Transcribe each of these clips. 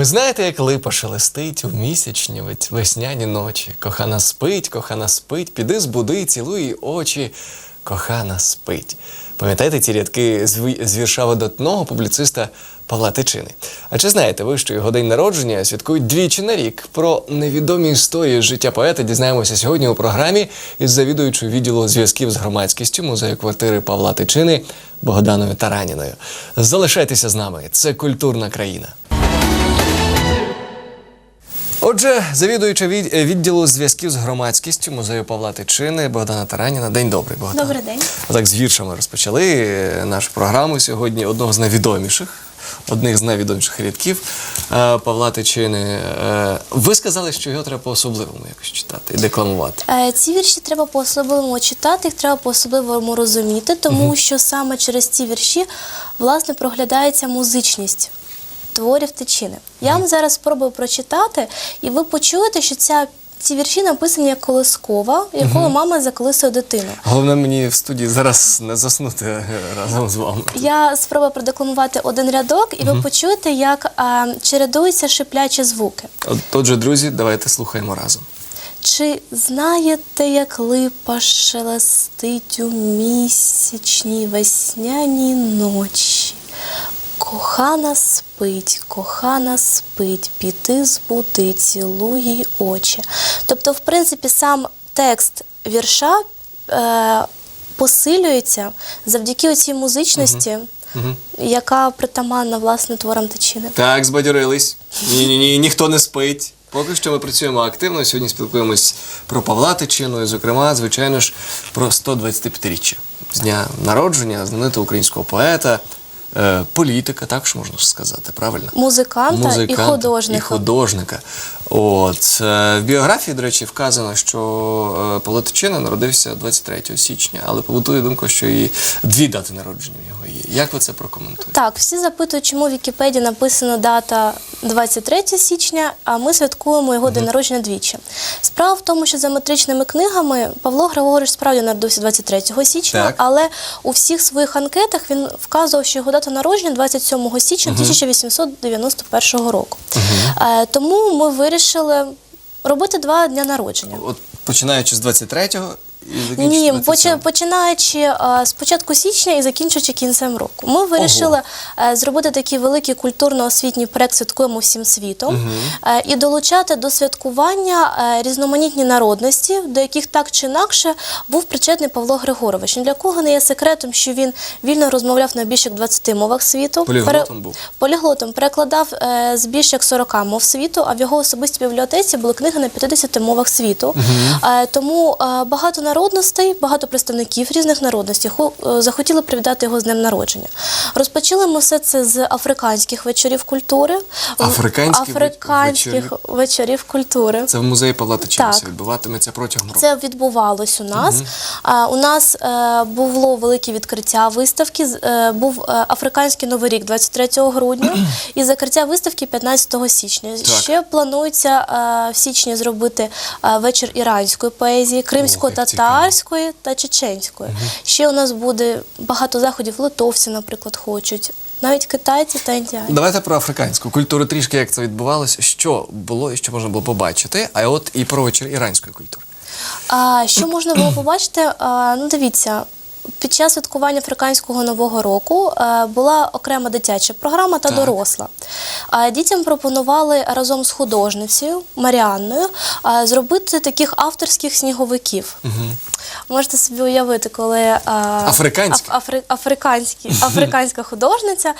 Ви знаєте, як липа шелестить у місячні вет- весняні ночі. Кохана спить, кохана спить, піди збуди, цілуй її очі. Кохана спить. Пам'ятаєте ці рядки з вірша видатного публіциста Павла Тичини? А чи знаєте ви, що його день народження святкують двічі на рік? Про невідомі історії життя поета дізнаємося сьогодні у програмі із завідуючою відділу зв'язків з громадськістю музею квартири Павла Тичини Богданою Тараніною. Залишайтеся з нами. Це культурна країна. Отже, завідуюча від- е, відділу зв'язків з громадськістю музею Павла Тичини Богдана Тараніна. День добрий, Богдан. Добрий день. Так, з віршами розпочали е, нашу програму сьогодні одного з найвідоміших, одних з найвідоміших рядків е, Павла Тичини. Ви сказали, що його треба по-особливому якось читати і декламувати. Ці вірші треба по-особливому читати, їх треба по-особливому розуміти, тому що саме через ці вірші власне проглядається музичність творів тичини. Я вам зараз спробую прочитати, і ви почуєте, що ця, ці вірші написані як колискова, якою мама заколисує дитину. Головне мені в студії зараз не заснути разом з вами. Я спробую продекламувати один рядок, і ви почуєте, як а, чередуються шиплячі звуки. Отже, друзі, давайте слухаємо разом. Чи знаєте, як липа шелестить у місячній весняній ночі? Кохана спить, кохана спить, піти збуди, цілуй їй очі. Тобто, в принципі, сам текст вірша е, посилюється завдяки оцій музичності, яка притаманна власне творам тичини. Так, збадьорились. Ні, ні, ні, ніхто не спить. Поки що ми працюємо активно. Сьогодні спілкуємось про Павла Тичину, і, зокрема, звичайно ж, про 125-річчя з дня народження знаменитого українського поета, е, політика, так що можна сказати, правильно? Музиканта, і художника. І художника. От е, в біографії, до речі, вказано, що е, Павло Тичина народився 23 січня, але побутує думка, що і дві дати народження в нього є. Як ви це прокоментуєте? Так, всі запитують, чому в Вікіпедії написано дата 23 січня, а ми святкуємо його день народження двічі. Справа в тому, що за метричними книгами Павло Григорович справді народився 23 січня, Так. але у всіх своїх анкетах він вказував, що його дата народження 27 січня 1891 року. Е, Тому ми вирішили робити два дня народження. От починаючи з 23-го і Ні, 27-го. починаючи з початку січня і закінчуючи кінцем року. Ми вирішили е, зробити такий великий культурно-освітній проект святкуємо всім світом е, і долучати до святкування е, різноманітні народності, до яких так чи інакше був причетний Павло Григорович. Для кого не є секретом, що він вільно розмовляв на більш як 20 мовах світу. Поліглотом був. Поліглотом перекладав з більш як 40 мов світу, а в його особистій бібліотеці були книги на 50 мовах світу. Тому е, багато народностей, багато представників різних народностей е, захотіли привітати його з днем народження. Розпочали ми все це з африканських вечорів культури. В- Африканських африканських вечорів? вечорів культури. Це в музеї Павла Тичина відбуватиметься протягом року. Це відбувалось у нас. А, у нас е, було велике відкриття виставки. з- е, був Африканський Новий рік 23 грудня і закриття виставки 15 січня. Ще планується в січні зробити вечір іранської поезії, кримсько-татарської та чеченської. Ще у нас буде багато заходів. Литовці, наприклад, хочуть. Навіть китайці та індіані. Давайте про африканську культуру трішки, як це відбувалося, що було і що можна було побачити, а от і про вечір іранської культури. А, що можна було побачити? А, ну, дивіться. Під час святкування африканського нового року е, була окрема дитяча програма та Так. доросла. Дітям пропонували разом з художницею Маріанною е, зробити таких авторських сніговиків. Можете собі уявити, коли африканська аф- афри- африканська художниця.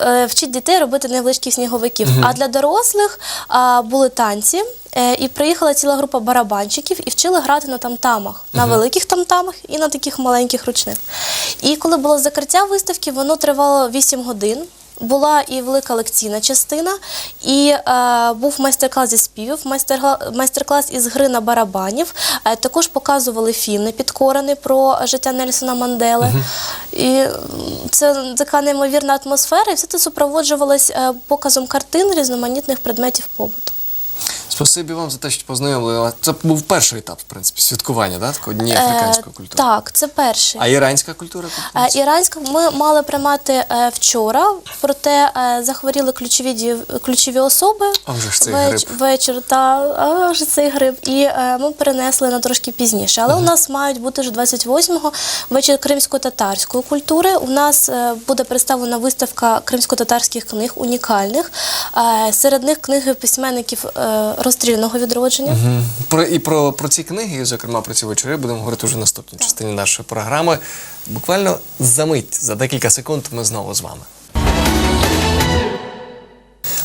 Е, Вчить дітей робити невеличких сніговиків. А для дорослих а, були танці, е, і приїхала ціла група барабанщиків і вчили грати на тамтамах, на великих тамтамах і на таких маленьких ручних. І коли було закриття виставки, воно тривало 8 годин. Була і велика лекційна частина, і е, був майстер-клас зі співів, майстер- майстер-клас із гри на барабанів. Е, також показували фільми підкорені про життя Нельсона Мандели. І це така неймовірна атмосфера, і все це супроводжувалось е, показом картин різноманітних предметів побуту. Спасибі вам за те, що познайомили. Це був перший етап, в принципі, святкування, да? такого Дні Е, африканської культури. Так, це перший. А іранська культура? Е, Іранська ми мали приймати е, вчора, проте е, захворіли ключові дів- ключові особи. А вже ж цей грип. Вечір, та а вже цей грип. І е, ми перенесли на трошки пізніше. Але у нас мають бути вже 28-го вечір кримсько-татарської культури. У нас е, буде представлена виставка кримсько-татарських книг унікальних. Е, серед них книги письменників е, розстріляного відродження. Угу. Про, і про, про ці книги, і, зокрема про ці вечори, будемо говорити вже в наступній частині нашої програми. Буквально за мить, за декілька секунд ми знову з вами.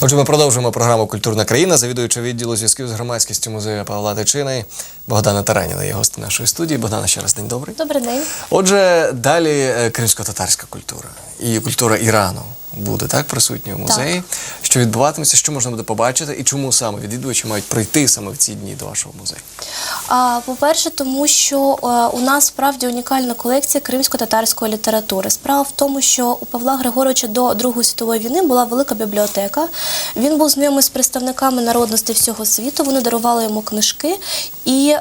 Отже, ми продовжуємо програму Культурна країна, завідуюча відділу зв'язків з громадськістю музею Павла Тичини Богдана Тараніна є гостем нашої студії. Богдана, ще раз день добрий. Добрий день. Отже, далі е, кримсько-татарська культура і культура Ірану буде так присутня в музеї. Що відбуватиметься, що можна буде побачити, і чому саме відвідувачі мають прийти саме в ці дні до вашого музею? По-перше, тому що е, у нас справді унікальна колекція кримсько-татарської літератури. Справа в тому, що у Павла Григоровича до Другої світової війни була велика бібліотека. Він був знайомий з представниками народностей всього світу. Вони дарували йому книжки. І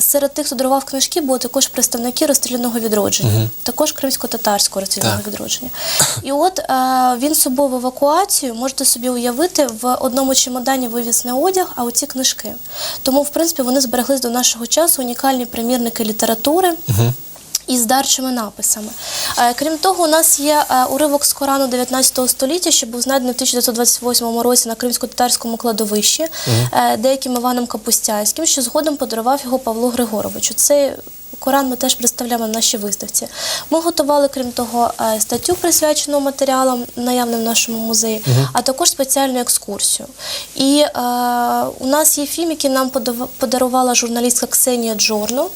серед тих, хто дарував книжки, були також представники розстріляного відродження, також кримсько-татарського розстріляного Так. відродження. І от е, він з собою в евакуацію можете собі уявити в одному чемодані вивіз не одяг, а оці книжки. Тому, в принципі, вони збереглись до нашого часу унікальні примірники літератури. Із дарчими написами. Е, Крім того, у нас є е, уривок з Корану 19 століття, що був знайдений в 1928 році на кримсько-татарському кладовищі е, деяким Іваном Капустянським, що згодом подарував його Павлу Григоровичу. Цей Коран ми теж представляємо на нашій виставці. Ми готували, крім того, е, статтю, присвячену матеріалам, наявним в нашому музеї, а також спеціальну екскурсію. І е, у нас є фільм, який нам подарувала журналістка Ксенія Джорно,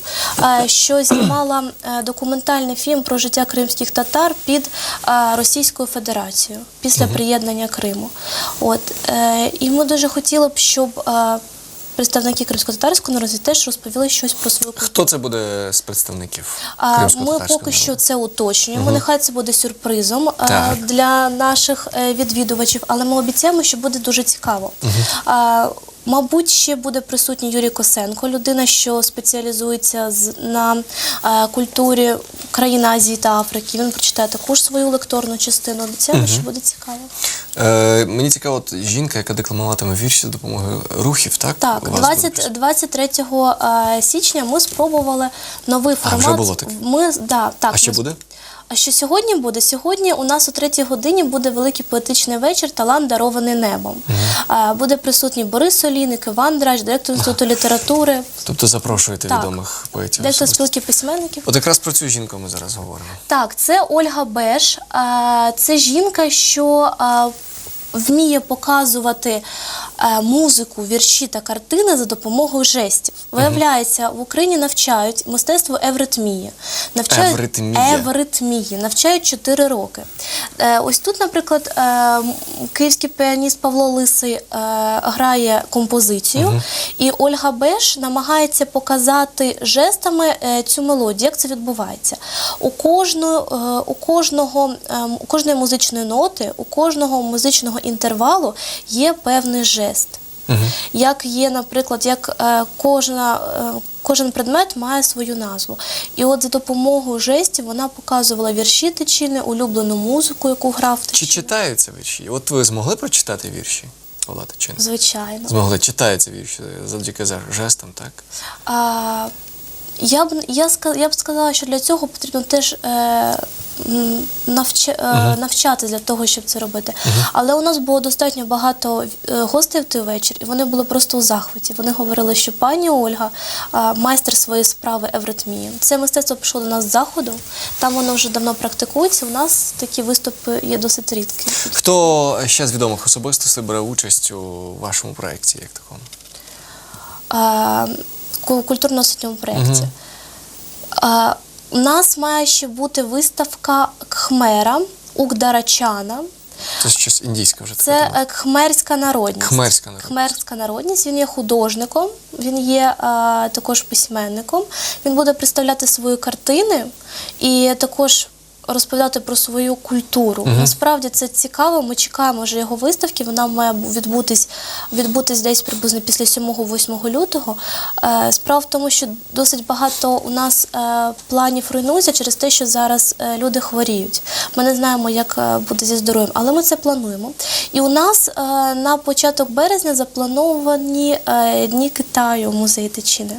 е, що знімала документальний фільм про життя кримських татар під е, Російською Федерацією після приєднання Криму. От, е, і ми дуже хотіли б, щоб. е, Представники кримсько-татарського народу теж розповіли щось про свою культуру. Хто це буде з представників? А, Ми поки що це уточнюємо. Нехай це буде сюрпризом Так. для наших е, відвідувачів, але ми обіцяємо, що буде дуже цікаво. А, Мабуть, ще буде присутній Юрій Косенко, людина, що спеціалізується на е, культурі країн Азії та Африки. Він прочитає також свою лекторну частину. Обіцяємо, що буде цікаво. Е, мені цікаво, от жінка, яка декламуватиме вірші за допомогою рухів, так? Так, У вас 20, 23 е, січня ми спробували новий А, формат. вже було таке? Ми, да, так, А ще ми буде? А що сьогодні буде? Сьогодні у нас о третій годині буде великий поетичний вечір Талант дарований небом. Угу. Буде присутній Борис Соліник, Іван Драч, директор інституту літератури, Тобто запрошуєте Так. відомих поетів. директор спілки письменників. От якраз про цю жінку ми зараз говоримо. Так, це Ольга Беш. Це жінка, що вміє показувати е, музику, вірші та картини за допомогою жестів. Виявляється, в Україні навчають мистецтво евритмії. Навчають Евритмія. евритмії, навчають 4 роки. Е, Ось тут, наприклад, е, київський піаніст Павло Лисий грає композицію, і Ольга Беш намагається показати жестами цю мелодію, як це відбувається. У кожного, ем, у кожної музичної ноти, у кожного музичного інтервалу є певний жест. Як є, наприклад, як е, кожна, е, кожен предмет має свою назву. І от за допомогою жестів вона показувала вірші Тичини, улюблену музику, яку грав Чи Тичина. читаються вірші? От ви змогли прочитати вірші? Павла Тичина? Звичайно. Змогли читаються вірші завдяки жестам, так? А, я б я, я б сказала, що для цього потрібно теж е, м, навча, е, навчатись для того, щоб це робити. Але у нас було достатньо багато е, гостей в той вечір, і вони були просто у захваті. Вони говорили, що пані Ольга е, майстер своєї справи евритмії. Це мистецтво пішло до нас з заходу. Там воно вже давно практикується. У нас такі виступи є досить рідкі. Хто ще з відомих особистостей бере участь у вашому проєкті, як такому? культурно-освітньому проєкті. А, у нас має ще бути виставка Кхмера Угдарачана. Це щось індійське вже. Це тема. е, кхмерська народність. Кхмерська народність. Кхмерська народність. Він є художником, він є а, також письменником. Він буде представляти свої картини і також розповідати про свою культуру. Насправді це цікаво. Ми чекаємо вже його виставки. Вона має відбутись, відбутись десь приблизно після 7-8 лютого. Е, Справа в тому, що досить багато у нас е, планів руйнується через те, що зараз е, люди хворіють. Ми не знаємо, як буде зі здоров'ям, але ми це плануємо. І у нас на початок березня заплановані дні Китаю в музеї Тичини.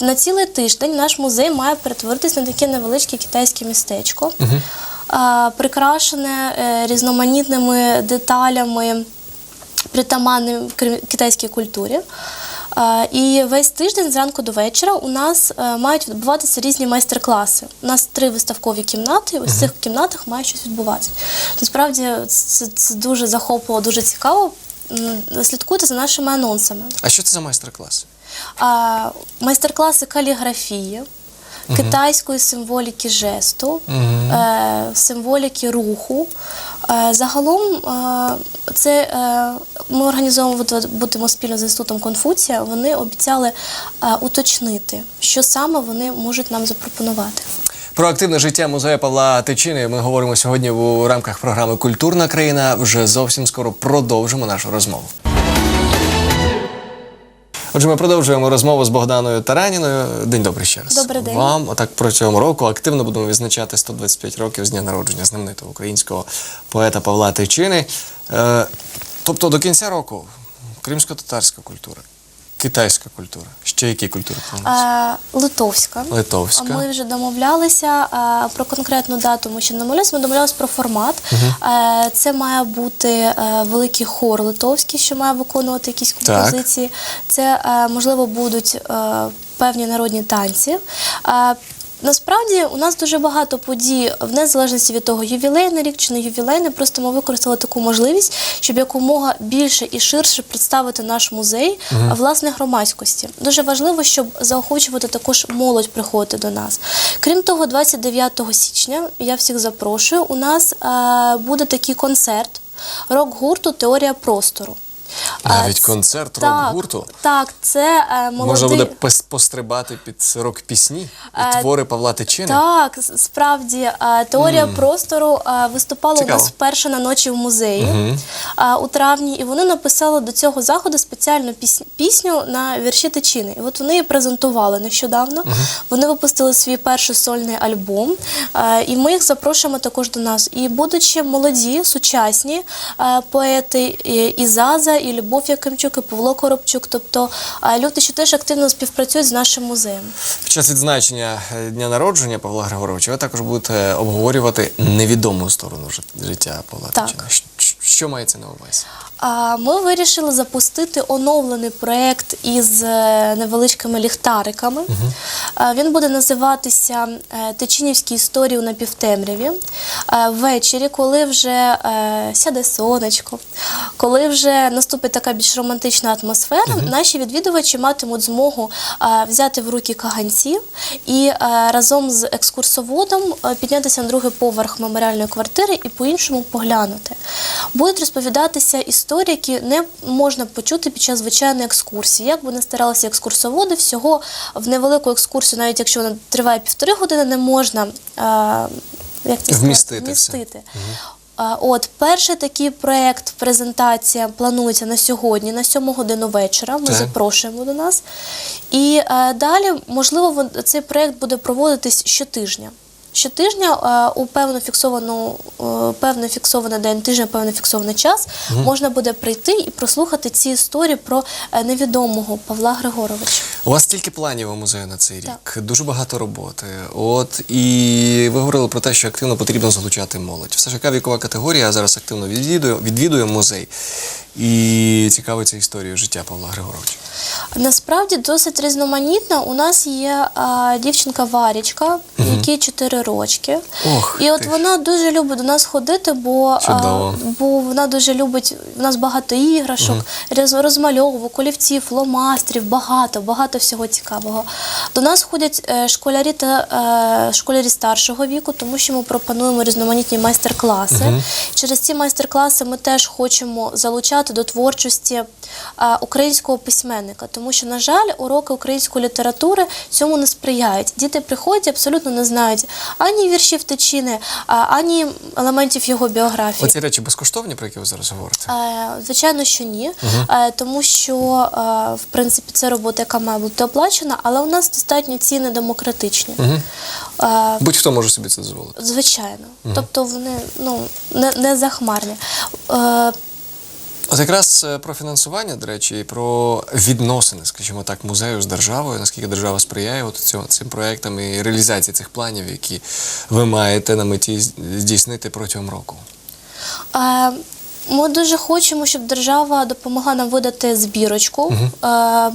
На цілий тиждень наш музей має перетворитись на таке невеличке китайське містечко, прикрашене е, різноманітними деталями, притаманними кри- китайській культурі. І весь тиждень зранку до вечора у нас е, мають відбуватися різні майстер-класи. У нас три виставкові кімнати, у цих кімнатах має щось відбуватися. Насправді це, це дуже захопливо, дуже цікаво. Слідкуйте за нашими анонсами. А що це за майстер-клас? Майстер-класи каліграфії, китайської символіки жесту, е, символіки руху. Е, загалом е, це е, ми організовуємо будемо спільно з інститутом Конфуція. Вони обіцяли е, уточнити, що саме вони можуть нам запропонувати. Про активне життя музею Павла Тичини ми говоримо сьогодні у рамках програми Культурна країна. Вже зовсім скоро продовжимо нашу розмову. Отже, ми продовжуємо розмову з Богданою Тараніною. День добрий ще раз. Добрий день. Вам отак протягом року активно будемо відзначати 125 років з дня народження знаменитого українського поета Павла Тичини. Е, тобто до кінця року кримсько-татарська культура, китайська культура. Ще які культури плануються? Литовська. Литовська. Ми вже домовлялися про конкретну дату. Ми ще не домовлялися. Ми домовлялися про формат. Це має бути е, великий хор литовський, що має виконувати якісь Так. композиції. Це е, можливо будуть е, певні народні танці. Е, Насправді у нас дуже багато подій, в незалежності від того, ювілейний рік чи не ювілейний. Просто ми використали таку можливість, щоб якомога більше і ширше представити наш музей а, власне громадськості. Дуже важливо, щоб заохочувати також молодь приходити до нас. Крім того, 29 січня я всіх запрошую. У нас буде такий концерт рок-гурту Теорія простору. Навіть концерт рок-гурту. Так, це е, молодий... Можна буде пострибати під рок-пісні і Е, твори Павла Тичини. Так, справді е, теорія простору е, виступала Цікаво. у нас вперше на ночі в музеї е, у травні, і вони написали до цього заходу спеціальну піс- пісню на вірші Тичини. І от вони її презентували нещодавно. Вони випустили свій перший сольний альбом, е, і ми їх запрошуємо також до нас. І будучи молоді, сучасні е, поети і, і Заза, і Любов Якимчук, і Павло Коробчук, тобто люди, що теж активно співпрацюють з нашим музеєм. Під час відзначення е, дня народження Павла Григоровича ви також будете обговорювати невідому сторону життя Павла Так. Що мається на увазі? Ми вирішили запустити оновлений проєкт із е, невеличкими ліхтариками. Він буде називатися е, Тичинівські історії у напівтемряві. Ввечері, коли вже е, сяде сонечко, коли вже наступить така більш романтична атмосфера, наші відвідувачі матимуть змогу взяти в руки каганці і разом з екскурсоводом піднятися на другий поверх меморіальної квартири і по-іншому поглянути. Будуть розповідатися історії, які не можна почути під час звичайної екскурсії. Як би не старалися екскурсоводи, всього в невелику екскурсію, навіть якщо вона триває півтори години, не можна як це? Вмістити вмістити. От перший такий проект, презентація планується на сьогодні, на 7 годину вечора. Ми Так. запрошуємо до нас. І е, далі, можливо, цей проект буде проводитись щотижня. Щотижня е, у певну фіксовану, е, певний фіксований день тижня, певний фіксований час можна буде прийти і прослухати ці історії про е, невідомого Павла Григоровича. У вас стільки планів у музею на цей рік, дуже багато роботи. От і ви говорили про те, що активно потрібно залучати молодь. Все ж яка вікова категорія зараз активно відвідує, відвідує музей і цікавиться історією життя Павла Григоровича. Насправді досить різноманітно. У нас є а, дівчинка Варічка, якій 4 рочки. Ох і от ти. вона дуже любить до нас ходити, бо, Чудово. бо вона дуже любить, у нас багато іграшок, роз- розмальовувок, олівців, фломастрів, багато, багато всього цікавого. До нас ходять е, школярі та е, школярі старшого віку, тому що ми пропонуємо різноманітні майстер-класи. Через ці майстер-класи ми теж хочемо залучати залучати до творчості українського письменника, тому що, на жаль, уроки української літератури цьому не сприяють. Діти приходять, абсолютно не знають ані віршів Тичини, ані елементів його біографії. Оці речі безкоштовні, про які ви зараз говорите? Е, Звичайно, що ні, Е, тому що е, в принципі це робота, яка має бути оплачена, але у нас достатньо ціни демократичні. Е, Будь-хто може собі це дозволити. Звичайно, тобто вони ну не, не захмарні. Е, От якраз е, про фінансування, до речі, і про відносини, скажімо так, музею з державою, наскільки держава сприяє от цьому, цим проектам і реалізації цих планів, які ви маєте на меті здійснити протягом року. Е, Ми дуже хочемо, щоб держава допомогла нам видати збірочку е,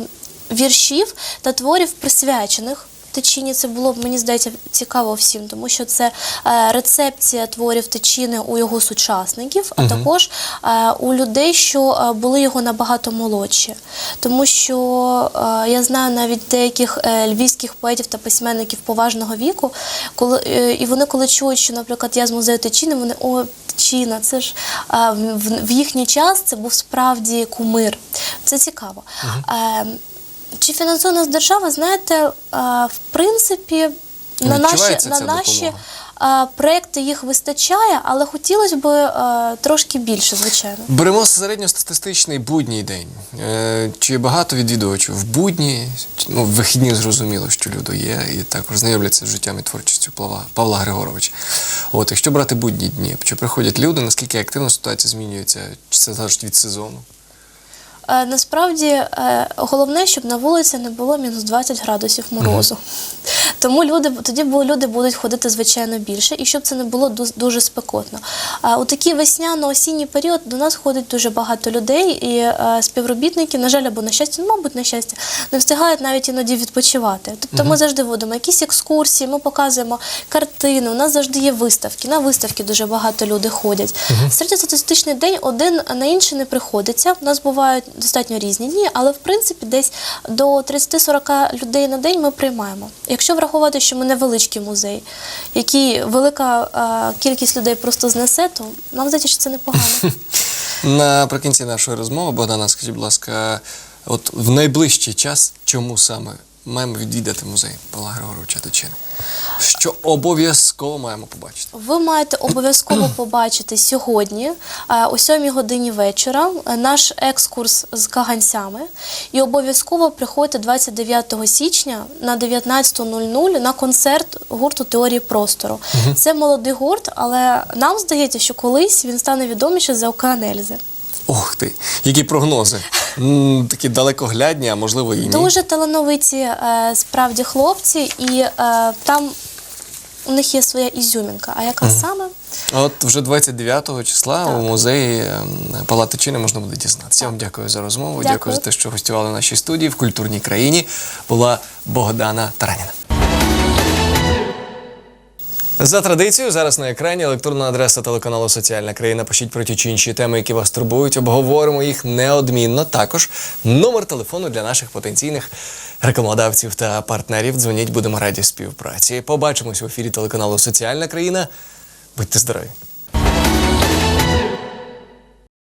віршів та творів присвячених. Тичині це було б, мені здається, цікаво всім, тому що це е, рецепція творів Тичини у його сучасників, а також е, у людей, що е, були його набагато молодші. Тому що я знаю навіть деяких львівських поетів та письменників поважного віку, коли, і вони коли чують, що, наприклад, я з музею Тичини, вони о, Тичина, це ж в, їхній час це був справді кумир. Це цікаво. Е, чи фінансує нас держава? Знаєте, в принципі, на наші, на наші допомога? проекти їх вистачає, але хотілося б трошки більше, звичайно. Беремо середньостатистичний будній день. Е, Чи багато відвідувачів в будні, ну, в вихідні зрозуміло, що люди є, і також знайомляться з життям і творчістю Павла, Павла Григоровича. От, якщо брати будні дні, чи приходять люди, наскільки активно ситуація змінюється, чи це залежить від сезону? Е, Насправді е, головне, щоб на вулиці не було мінус 20 градусів морозу. Тому люди тоді люди будуть ходити звичайно більше, і щоб це не було дуже спекотно. А у такий весняно-осінній період до нас ходить дуже багато людей, і е, співробітники, на жаль, або на щастя, ну, мабуть, на щастя, не встигають навіть іноді відпочивати. Тобто ми завжди водимо якісь екскурсії, ми показуємо картини. У нас завжди є виставки. На виставки дуже багато людей ходять. Середньостатистичний день один на інший не приходиться. У нас бувають достатньо різні дні, але в принципі десь до 30-40 людей на день ми приймаємо. Якщо врахувати, що ми невеличкий музей, який велика е, кількість людей просто знесе, то нам здається, що це непогано. Наприкінці нашої розмови, Богдана, скажіть, будь ласка, от в найближчий час чому саме маємо відвідати музей Павла Григоровича Тичини? Що обов'язково маємо побачити? Ви маєте обов'язково побачити сьогодні, е, о 7 годині вечора, е, наш екскурс з каганцями. І обов'язково приходьте 29 січня на 19.00 на концерт гурту теорії простору. Це молодий гурт, але нам здається, що колись він стане відоміше за океан Ельзи. Ох ти, які прогнози? М, Такі далекоглядні, а можливо і ні. Дуже талановиті е, справді хлопці, і е, там у них є своя ізюмінка. А яка саме? От вже 29 числа у музеї ем, Павла Тичини можна буде дізнатися. Я вам дякую за розмову. Дякую. Дякую. за те, що гостювали в нашій студії в культурній країні. Була Богдана Тараніна. За традицією, зараз на екрані електронна адреса телеканалу Соціальна країна. Пишіть про ті чи інші теми, які вас турбують. Обговоримо їх неодмінно. Також номер телефону для наших потенційних рекламодавців та партнерів. Дзвоніть, будемо раді співпраці. Побачимось в ефірі телеканалу Соціальна країна. Будьте здорові!